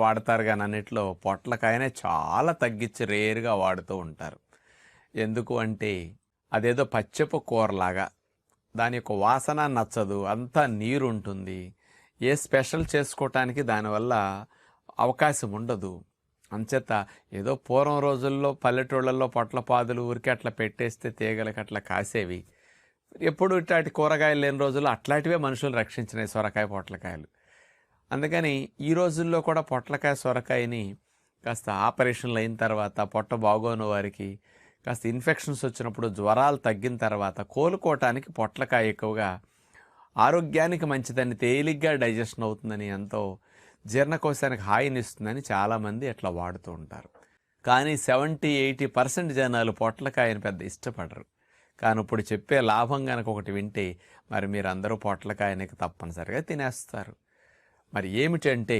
వాడతారు కానీ అన్నిట్లో పొట్లకాయనే చాలా తగ్గించి రేరుగా వాడుతూ ఉంటారు. ఎందుకు అంటే అదేదో పచ్చపు కూరలాగా దాని యొక్క వాసన నచ్చదు అంతా నీరు ఉంటుంది ఏ స్పెషల్ చేసుకోవటానికి దానివల్ల అవకాశం ఉండదు. అంచేత ఏదో పూర్వం రోజుల్లో పల్లెటూళ్ళల్లో పొట్లపాదులు ఊరికి అట్లా పెట్టేస్తే తీగలకి అట్లా కాసేవి. ఎప్పుడు ఇట్లాంటి కూరగాయలు లేని రోజుల్లో అట్లాంటివే మనుషులు రక్షించినాయి సొరకాయ పొట్లకాయలు. అందుకని ఈ రోజుల్లో కూడా పొట్లకాయ సొరకాయని కాస్త ఆపరేషన్లు అయిన తర్వాత పొట్ట బాగోని వారికి కాస్త ఇన్ఫెక్షన్స్ వచ్చినప్పుడు జ్వరాలు తగ్గిన తర్వాత కోలుకోవటానికి పొట్లకాయ ఎక్కువగా ఆరోగ్యానికి మంచిదని తేలిగ్గా డైజెషన్ అవుతుందని ఎంతో జీర్ణకోశానికి హాయినిస్తుందని చాలామంది అట్లా వాడుతూ ఉంటారు. కానీ సెవెంటీ ఎయిటీ పర్సెంట్ జనాలు పొట్లకాయని పెద్ద ఇష్టపడరు. కానీ ఇప్పుడు చెప్పే లాభం కనుక ఒకటి వింటే మరి మీరందరూ పొట్లకాయనికి తప్పనిసరిగా తినేస్తారు. మరి ఏమిటంటే